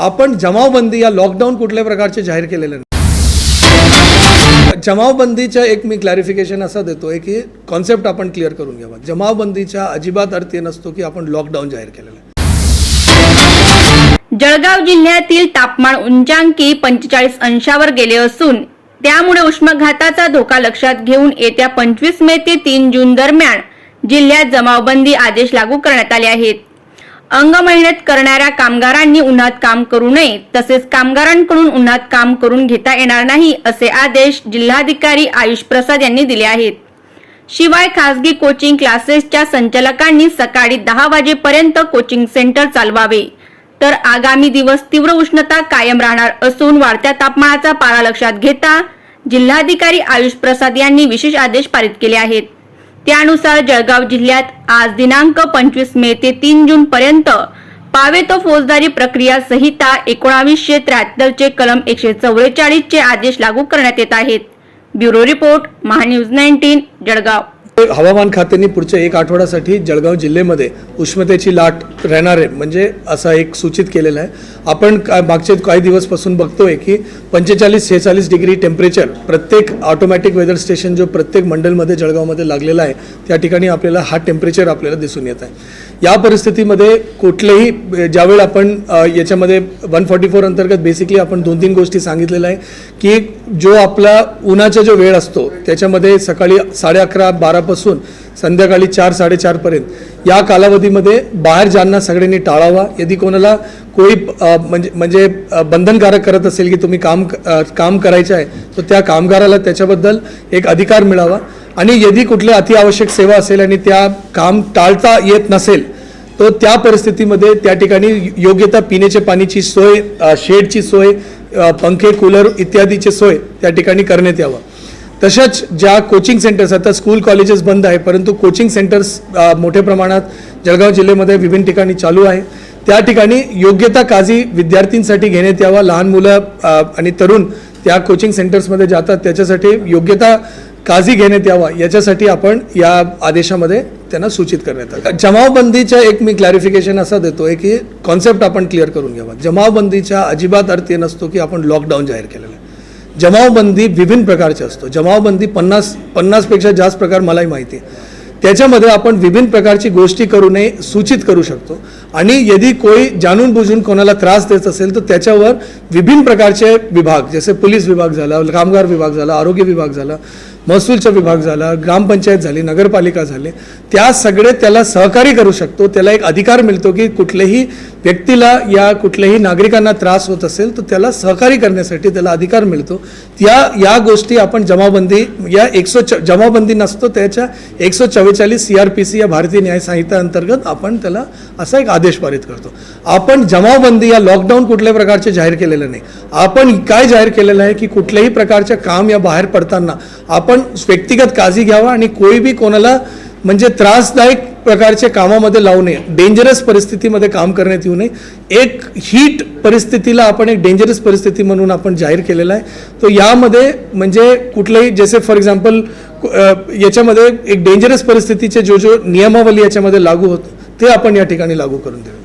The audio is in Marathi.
आपण जमावबंदी या लॉकडाऊन कुठल्या प्रकारचे जाहीर केलेले नाही. जमावबंदीच्या एक मी क्लॅरिफिकेशन असं देतोय की कॉन्सेप्ट आपण क्लिअर करून घ्यावा जमावबंदीच्या अजिबात अर्थ नसतो की आपण लॉकडाऊन जाहीर केलेलं आहे. जळगाव जिल्ह्यातील तापमान उंचांकी पंचेचाळीस अंशावर गेले असून त्यामुळे उष्माघाताचा धोका लक्षात घेऊन येत्या पंचवीस मे ते तीन जून दरम्यान जिल्ह्यात जमावबंदी आदेश लागू करण्यात आले आहेत. अंगमेहनत करणाऱ्या कामगारांनी उन्हात काम करू नये तसेच कामगारांकडून उन्हात काम करून घेता येणार नाही असे आदेश जिल्हाधिकारी आयुष प्रसाद यांनी दिले आहेत. शिवाय खासगी कोचिंग क्लासेसच्या संचालकांनी सकाळी दहा वाजेपर्यंत कोचिंग सेंटर चालवावे. तर आगामी दिवस तीव्र उष्णता कायम राहणार असून वाढत्या तापमानाचा पारा लक्षात घेता जिल्हाधिकारी आयुष प्रसाद यांनी विशेष आदेश पारित केले आहेत. त्यानुसार जळगाव जिल्ह्यात आज दिनांक पंचवीस मे ते तीन जून पर्यंत पावेतो फौजदारी प्रक्रिया संहिता एकोणावीसशे त्र्याहत्तरचे कलम एकशे चव्वेचाळीसचे आदेश लागू करण्यात येत आहेत. Bureau report Mahanews nineteen Jalgaon. हवामान खात्याने पुढच्या एक आठवड्यासाठी जळगाव जिल्ह्यामध्ये उष्णतेची लाट राहणार आहे. म्हणजे असा एक सूचित केलेला आहे. आपण का मागचे काही दिवसपासून बघतोय की पंचेचाळीस सेहेचाळीस डिग्री टेम्परेचर प्रत्येक ऑटोमॅटिक वेदर स्टेशन जो प्रत्येक मंडलमध्ये जळगावमध्ये लागलेला आहे त्या ठिकाणी आपल्याला हा टेम्परेचर आपल्याला दिसून येत आहे. या परिस्थितीमध्ये कुठलेही ज्यावेळी आपण याच्यामध्ये वन फॉर्टी फोर अंतर्गत बेसिकली आपण दोन तीन गोष्टी सांगितलेल्या आहे की जो आपला उन्हाचा जो वेळ असतो त्याच्यामध्ये सकाळी साडे अकरा बारापासून संध्याकाळी चार साडेचारपर्यंत या कालावधीमध्ये बाहेर जाणं सगळ्यांनी टाळावा. यदि कोणाला कोळी म्हणजे म्हणजे बंधनकारक करत असेल की तुम्ही काम काम करायचं आहे तर त्या कामगाराला त्याच्याबद्दल एक अधिकार मिळावा. आणि यदि कुठल्या अतिआवश्यक सेवा असेल आणि त्या काम टाळता येत नसेल तो त्या परिस्थितीमध्ये त्या ठिकाणी योग्यता पिण्याच्या पाण्याची सोय शेडची सोय पंखे कूलर इत्यादीची सोय त्या ठिकाणी करण्यात यावं. तशाच ज्या कोचिंग सेंटर्स आता स्कूल कॉलेजेस बंद आहे परंतु कोचिंग सेंटर्स मोठ्या प्रमाणात जळगाव जिल्ह्यामध्ये विभिन्न ठिकाणी चालू आहे. त्या ठिकाणी योग्यता काळजी विद्यार्थ्यांसाठी घेण्यात यावा लहान मुलं आणि तरुण त्या कोचिंग सेंटर्समध्ये जातात त्याच्यासाठी योग्यता काळजी घेण्यात यावा याच्यासाठी आपण या आदेशामध्ये त्यांना सूचित करण्यात आलं. जमावबंदीच्या एक मी क्लॅरिफिकेशन असं देतोय की कॉन्सेप्ट आपण क्लिअर करून घ्यावा. जमावबंदीच्या अजिबात अर्थ नसतो की आपण लॉकडाऊन जाहीर केलं जमावबंदी विभिन्न प्रकारचे असतो. जमावबंदी पन्नास पन्नासपेक्षा जास्त प्रकार मलाही माहिती आहे. त्याच्यामध्ये आपण विभिन्न प्रकारची गोष्टी करू नये सूचित करू शकतो. आणि यदि कोई जाणून बुजून कोणाला त्रास देत असेल तर त्याच्यावर विभिन्न प्रकारचे विभाग जसे पोलीस विभाग झाला कामगार विभाग झाला आरोग्य विभाग झाला महसूलचा विभाग झाला ग्रामपंचायत झाली नगरपालिका झाली त्या सगळे त्याला सहकारी करू शकतो त्याला एक अधिकार मिळतो की कुठल्याही व्यक्तीला या कुठल्याही नागरिकांना त्रास होत असेल तर त्याला सहकारी करण्यासाठी त्याला अधिकार मिळतो. त्या या गोष्टी आपण जमाबंदी या एकशे च जमाबंदी नसतो त्याच्या एकशे चव्वेचाळीस सी आर पी सी या भारतीय न्याय संहिता अंतर्गत आपण त्याला असा एक आदेश पारित करतो. आपण जमावबंदी या लॉकडाऊन कुठल्या प्रकारचे जाहीर केलेलं नाही. आपण काय जाहीर केलेलं आहे की कुठल्याही प्रकारच्या काम या बाहेर पडताना आपण आपण व्यक्तिगत काळजी घ्यावा आणि कोई बी कोणाला म्हणजे त्रासदायक प्रकारच्या कामामध्ये लावू नये. डेंजरस परिस्थितीमध्ये काम करण्यात येऊ नये. एक हीट परिस्थितीला आपण एक डेंजरस परिस्थिती म्हणून आपण जाहीर केलेला आहे. तो यामध्ये म्हणजे कुठलंही जसे फॉर एक्झाम्पल याच्यामध्ये एक डेंजरस परिस्थितीचे जो जो नियमावली याच्यामध्ये लागू होत ते आपण या ठिकाणी लागू करून देऊ.